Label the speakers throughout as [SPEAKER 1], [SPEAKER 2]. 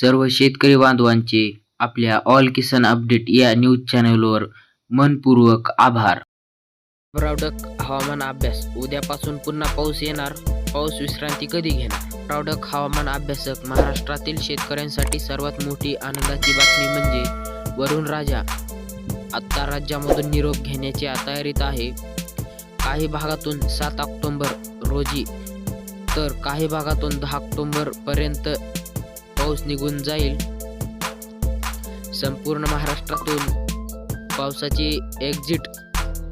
[SPEAKER 1] सर्व शेतकरी बांधवांचे आपल्या ऑल किसान अपडेट या न्यूज चॅनलवर मनपूर्वक आभार. प्रावडक हवामान अभ्यास. उद्यापासून पुन्हा पाऊस येणार. पाऊस विश्रांती कधी घेणार? प्रावडक हवामान अभ्यासक महाराष्ट्रातील शेतकऱ्यांसाठी सर्वात मोठी आनंदाची बातमी म्हणजे वरुण राजा आता राज्यामधून निरोप घेण्याच्या तयारीत आहे. काही भागातून सात ऑक्टोंबर रोजी तर काही भागातून दहा ऑक्टोंबरपर्यंत पाऊस निघून जाईल. संपूर्ण महाराष्ट्रातून पावसाची एक्झिट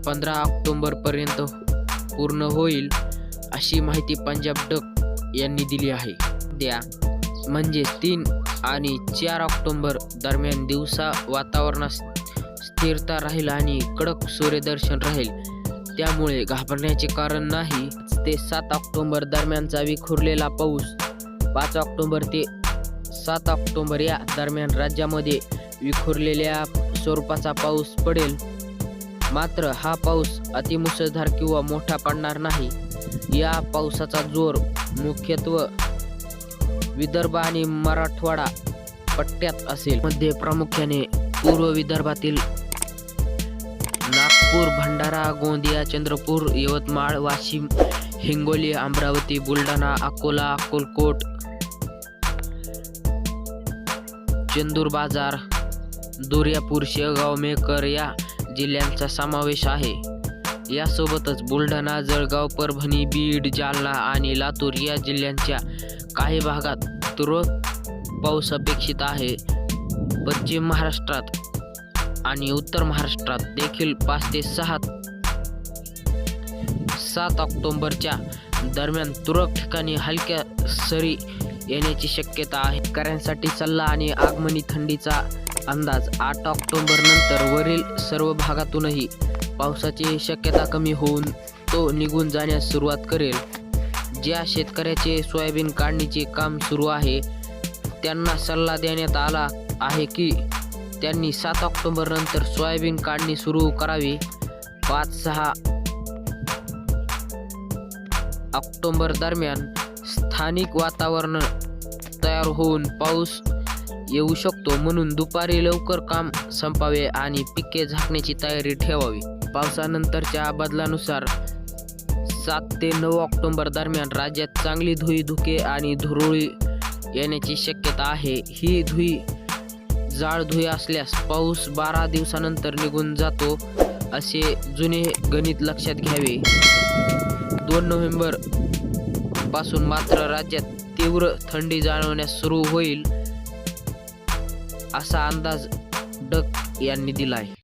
[SPEAKER 1] पंधरा ऑक्टोबर पर्यंत पूर्ण होईल अशी माहिती पंजाब डक यांनी दिली आहे. द्या म्हणजे तीन आणि चार ऑक्टोबर दरम्यान दिवसा वातावरणात स्थिरता राहील आणि कडक सूर्यदर्शन राहील. त्यामुळे घाबरण्याचे कारण नाही. ते सात ऑक्टोबर दरम्यानचा विखुरलेला पाऊस पाच ऑक्टोबर ते सात ऑक्टोबर या दरम्यान राज्यामध्ये विखुरलेल्या स्वरूपाचा पाऊस पडेल. मात्र हा पाऊस अतिमुसळधार किंवा मोठा पडणार नाही. या पावसाचा जोर मुख्यत्व विदर्भ आणि मराठवाडा पट्ट्यात असेल. मध्ये प्रामुख्याने पूर्व विदर्भातील नागपूर भंडारा गोंदिया चंद्रपूर यवतमाळ वाशिम हिंगोली अमरावती बुलढाणा अकोला अकोलकोट चेंदूर बाजार दुर्यापूर शेगाव मेकर या जिल्ह्यांचा समावेश आहे. यासोबतच बुलढाणा जळगाव परभणी बीड जालना आणि लातूर या जिल्ह्यांच्या काही भागात तुरळक पाऊस अपेक्षित आहे. पश्चिम महाराष्ट्रात आणि उत्तर महाराष्ट्रात देखील पाच ते सहा सात ऑक्टोंबरच्या दरम्यान तुरळक ठिकाणी हलक्या सरी येण्याची शक्यता आहे. शेतकऱ्यांसाठी सल्ला आणि आगमनी थंडीचा अंदाज आठ ऑक्टोबर नंतर वरील सर्व भागातूनही पावसाची शक्यता कमी होऊन तो निघून जाण्यास सुरुवात करेल. ज्या शेतकऱ्याचे सोयाबीन काढणीचे काम सुरू आहे त्यांना सल्ला देण्यात आला आहे की त्यांनी सात ऑक्टोबर नंतर सोयाबीन काढणी सुरू करावी. पाच सहा ऑक्टोबर दरम्यान स्थानिक वातावरण तयार होऊन पाऊस येऊ शकतो म्हणून दुपारी लवकर काम संपावे आणि पिके झाकण्याची तयारी ठेवावी. पावसानंतरच्या बदलानुसार सात ते नऊ ऑक्टोबर दरम्यान राज्यात चांगली धुई धुके आणि धुरोळी येण्याची शक्यता आहे. ही धुई जाळ धुई असल्यास पाऊस बारा दिवसानंतर निघून जातो असे जुने गणित लक्षात घ्यावे. दोन नोव्हेंबर पासून मात्र राज्यात तीव्र थंडी जाणवण्यास सुरू होईल असा अंदाज डक यांनी दिला आहे